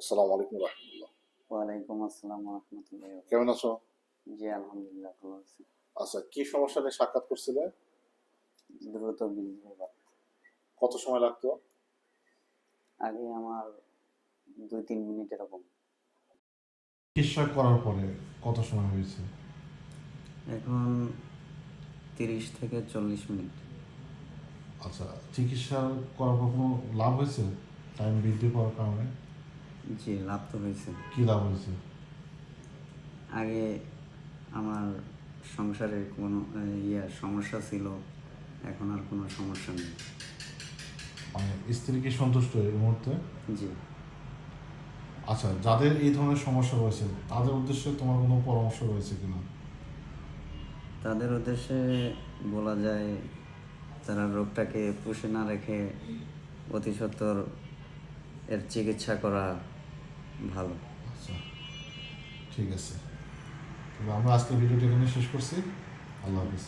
আসসালামু আলাইকুম রহমতুল্লাহ। ওয়ালাইকুম আসসালাম রহমতুল্লাহ কেমন আছো? জি আলহামদুলিল্লাহ ভালো আছি। আচ্ছা কি সমস্যা নিয়ে সাক্ষাৎ করছিলে? দ্রুত বীর্যপাত কত সময় লাগতো? আগে আমার দুই তিন মিনিট এরকম। চিকিৎসা করার পরে কত সময় হয়েছে? এখন তিরিশ থেকে চল্লিশ মিনিট। আচ্ছা চিকিৎসা করার পর কোনো লাভ হয়েছে? টাইম বৃদ্ধি পাওয়ার কারণে? জি লাভ তো হয়েছে। কি লাভ হয়েছে? আগে আমার সংসারে কোনো আহ, ইয়ে সমস্যা ছিল এখন আর কোনো সমস্যা নেই। মানে স্ত্রী কি সন্তুষ্ট এই মুহূর্তে? জি। আচ্ছা যাদের এই ধরনের সমস্যা রয়েছে তাদের উদ্দেশ্যে তোমার কোনো পরামর্শ রয়েছে কিনা? তাদের উদ্দেশ্যে বলা যায় তারা রোগটাকে পুষে না রেখে অতি সত্বর এর চিকিৎসা করা ভালো। আচ্ছা ঠিক আছে। আমরা আজকে ভিডিওটি এখানে শেষ করছি। আল্লাহ হাফিজ।